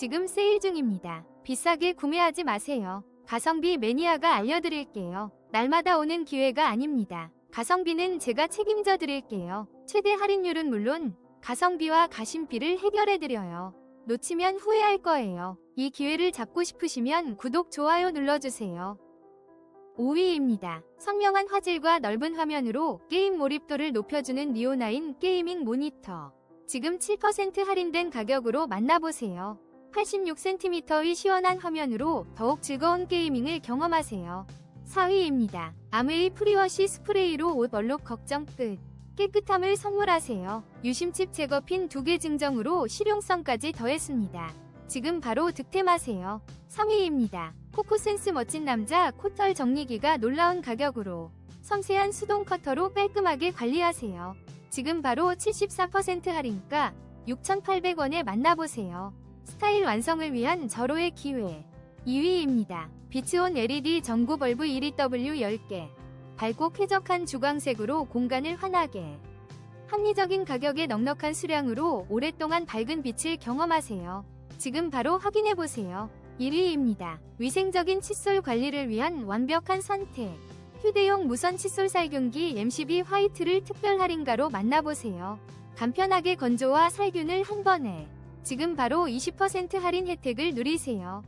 지금 세일 중입니다. 비싸게 구매하지 마세요. 가성비 매니아가 알려드릴게요. 날마다 오는 기회가 아닙니다. 가성비는 제가 책임져 드릴게요. 최대 할인율은 물론 가성비와 가심비를 해결해 드려요. 놓치면 후회할 거예요. 이 기회를 잡고 싶으시면 구독, 좋아요 눌러주세요. 5위입니다. 선명한 화질과 넓은 화면으로 게임 몰입도를 높여주는 리오나인 게이밍 모니터. 지금 7% 할인된 가격으로 만나보세요. 86cm의 시원한 화면으로 더욱 즐거운 게이밍을 경험하세요. 4위입니다. 아메이 프리워시 스프레이로 옷 얼룩 걱정 끝. 깨끗함을 선물하세요. 유심칩 제거 핀 2개 증정으로 실용성까지 더했습니다. 지금 바로 득템하세요. 3위입니다. 코코센스 멋진 남자 코털 정리기가 놀라운 가격으로 섬세한 수동 커터로 깔끔하게 관리하세요. 지금 바로 74% 할인가 6,800원에 만나보세요. 스타일 완성을 위한 절호의 기회. 2위입니다. 비츠온 LED 전구 벌브 1EW 10개. 밝고 쾌적한 주광색으로 공간을 환하게. 합리적인 가격에 넉넉한 수량으로 오랫동안 밝은 빛을 경험하세요. 지금 바로 확인해보세요. 1위입니다. 위생적인 칫솔 관리를 위한 완벽한 선택. 휴대용 무선 칫솔 살균기 MCB 화이트를 특별 할인가로 만나보세요. 간편하게 건조와 살균을 한 번에. 지금 바로 20% 할인 혜택을 누리세요.